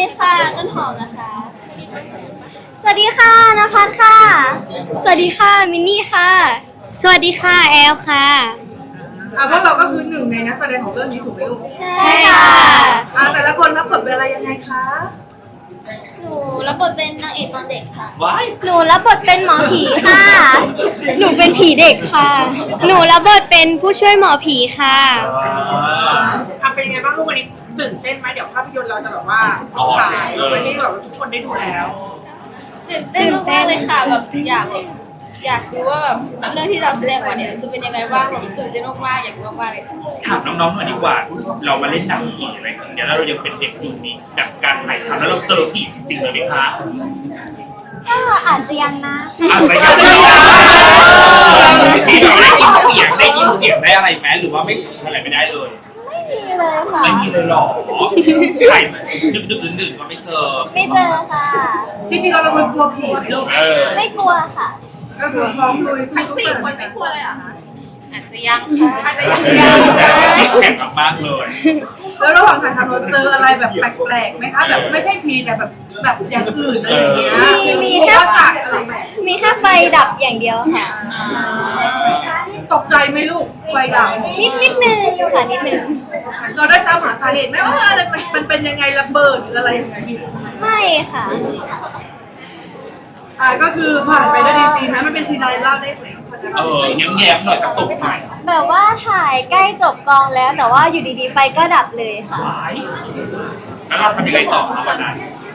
ดีค่ะต้นหอมนะคะ สวัสดีค่ะนภัสค่ะ สวัสดีค่ะมินนี่ค่ะ สวัสดีค่ะแอลค่ะ อะพวกเราก็คือหนึ่งในนักแสดงของเรื่องนี้ถูกไหมลูกใช่ค่ะ อะแต่ละคนรับบทเป็นอะไรยังไงคะหนูรับบทเป็นนางเอกตอนเด็กค่ะ ว้ายหนูรับบทเป็นหมอผีค่ะ หนูเป็นผีเด็กค่ะ หนูรับบทเป็นผู้ช่วยหมอผีค่ะทำเป็น ยังไงบ้างลูกวันนี้ตื่นเต้นไหมเดี๋ยวภาพยนตร์เราจะแบบว่าฉายไปให้แบบว่าทุกคนได้ดูแล้วตื่นเต้นมากๆเลยค่ะแบบอยากอยากดูว่าแบบเรื่องที่เราแสดงวันเนี่ยจะเป็นยังไงบ้างแบบตื่นเต้นมากๆอยากดูมากๆเลยค่ะถามน้องๆหน่อยดีกว่า เรามาเล่นหนังผีอะไรกันเนี่ยแล้วเรายังเป็นเด็กอยู่นี่แบบการถ่ายทำแล้วเราเจอผีจริงๆเลยไหมคะก็อาจจะยังนะอาจจะยังไม่ได้พี่เราได้ยินเสียงได้ยินเสียงได้อะไรไหมหรือว่าไม่สัมผัสอะไรไม่ได้เลยไม่มีเลยค่ะ ไม่มีเลยหรอใครดึกดึกๆดื่นๆก็ไม่เจอ ไม่เจอค่ะ จริงๆเราเป็นคนกลัวผีไหมลูกเออ ไม่กลัวค่ะ ก็คือพร้อมลุยสู้ทุกสี่อย่างคนไม่กลัวเลยเหรอคะอาจจะยังค่ะอาจจะยังจิตแข็งมากๆเลย แล้วระหว่างถ่ายทำเราเจออะไรแบบแปลกๆไหมคะแบบไม่ใช่ผีแต่แบบแบบอย่างอื่นอะไรอย่างเงี้ยมีมีแค่ อุปสรรคอะไรไหมมีแค่ไฟดับอย่างเดียวค่ะ ตกใจไหมลูกไฟดับนิดนิดนึงค่ะนิดนึงเราได้ตามหาสาเหตุไหมว่าอะไรมันมันเป็นยังไงระเบิดหรืออะไรอย่างเงี้ยไม่ค่ะอ่าก็คือผ่านไปได้ดีซีนไหมมันเป็นซีนอะไรเล่าได้ไหมเออแง้มๆหน่อยกระตุกหน่อยแบบว่าถ่ายใกล้จบกองแล้วแต่ว่าอยู่ดีๆไฟก็ดับเลยค่ะว้ายแล้วเราทำยังไงต่อครับวันนั้นก็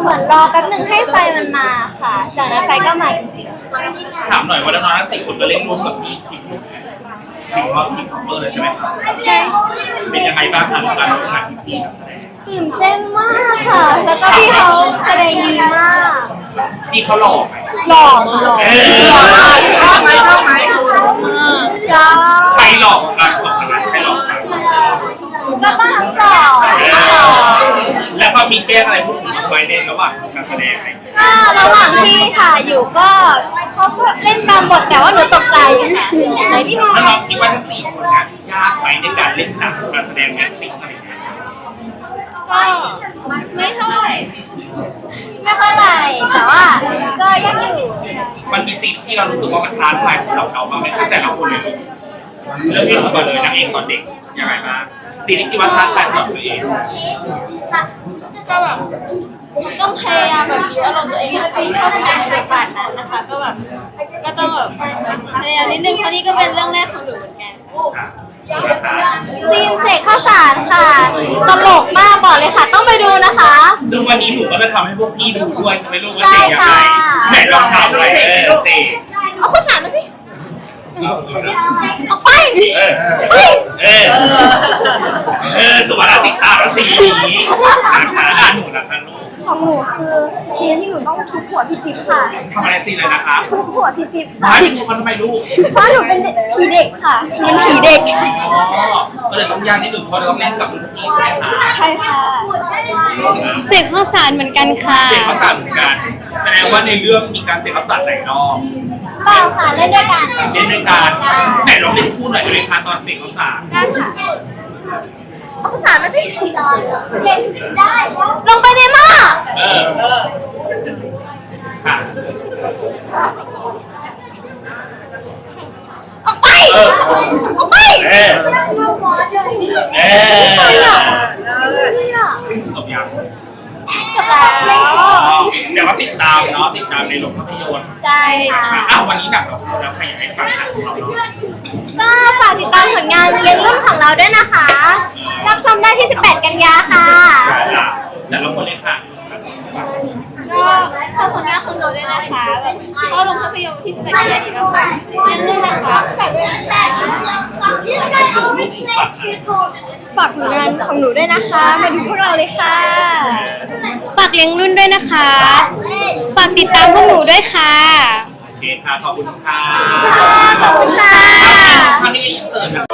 เหมือนรอแป๊บหนึ่งให้ไฟมันมาค่ะ จากนั้นไฟก็มาจริงถามหน่อยว่าน้องๆทั้งสี่คนก็เล่นร่วมกับพี่คิมคิมว่าพี่คอมเมอร์เลยใช่ไหมครับๆใช่เป็นยังไงบ้างครับการร่วมงานกับพี่นักแสดงตื่นเต้นมากค่ะ แล้วก็พี่เขาแสดงดีมาก พี่เขาหล่อไหมหล่อค่ะหล่อเออชอบไหมชอบไหมใช่ใครหล่อกว่ากันสองคนนั้นใครหล่อกว่ากันก็ต้องทั้งสองเออ วก็มีแกล้งอะไรพวกนี้ไว้ในระหว่างการแสดงไหมก็ระหว่างที่ถ่ายอยู่ก็เขาก็เล่นตามบทแต่ว่าหนูตกใจค่ะตกใจนิดนึงแล้วน้องคิดว่าทั้งสี่คนเนี้ยากไหมในการเล่นหนังการแสดงแอคติ้งอะไรอย่างเงี้ยก็ไม่เท่าไหร่ไม่เท่าไหร่แต่ว่าก็ยังอยู่ มันมีซีนที่เรารู้สึกว่ามันท้าทายสำหรับเราบ้างไหมตั้งแต่ละคนเลย เรื่องที่หนูก่อนเลยนางเอกตอนเด็กยังไงบ้างซีนที่คิดว่าท้าทายสำหรับตัวเองก็แบบต้องพยายามแบบยื้ออารมณ์ตัวเองให้ไปเข้าถึงบทบาทนั้นนะคะ ก็แบบก็ต้องแบบพยายามนิดนึงเพราะนี่ก็เป็นเรื่องแรกของหนูเหมือนกันค่ะนะคะซีนเสกข้าวสารค่ะ ตลกมากบอกเลยค่ะ ต้องไปดูนะคะ ซึ่งวันนี้หนูก็จะทำให้พวกพี่ดูด้วยใช่ไหมลูกว่าใช่เสกยังไงค่ะไหนลองทำเลยเออเสก เอาข้าวสารมาสิ เอาอกไปเออเออเออเออตัวเราติดตาสีนี้นะคะอ่านหนูนะคะลูกของหนูคือซีนที่หนูต้องทุบหัวพี่จิ๊บค่ะ ทำอะไรซีนเลยนะคะทุบหัวพี่จิ๊บค่ะไม่ไปดูเขาทำไมลูกเพราะหนูเป็นเด็กผีเด็กค่ะเป็นผีเด็ก อ๋อก็เลยต้องยากนิดหนึ่งเพราะเราต้องเล่นกับรุ่นพี่ใช่ไหมคะใช่ค่ะ เสกข้าวสารเหมือนกันค่ะเสกภาษาเหมือนกัน แสดงว่าในเรื่องมีการเสกภาษาหลายรอบเปล่าค่ะเล่นด้วยกันเล่นด้วยกันไหนลองเล่นคู่หน่อยได้ไหมคะตอนเสกภาษาได้ค่ะเอาข้าวสารมาสิได้ลงไปในหม้อเออค่ะออกไปเออออกไปเออเออจบยังจบแล้ว อ๋อเดี๋ยวมาติดตามเนาะติดตามในโรงภาพยนตร์ใช่ค่ะ อ้าววันนี้หนังเราพูดแล้วใครอยากให้ฟังหนังของเราเนาะก็ฝากติดตามผลงานเลี้ยงรุ่นของเราด้วยนะคะ รับชมได้ที่ 18 กันยาค่ะค่ะแต่ละคนเลยค่ะ ก็ขอบคุณงานของหนูด้วยนะคะแบบเข้าลงภาพยนตร์วันที่11กันยายนนี้แล้วค่ะเรื่องนึงนะคะฝากด้วยนะคะฝากผลงานของหนูด้วยนะคะ มาดูพวกเราเลยค่ะ ฝากเลี้ยงรุ่นด้วยนะคะ ฝากติดตามพวกหนูด้วยค่ะโอเคค่ะขอบคุณค่ะขอบคุณค่ะ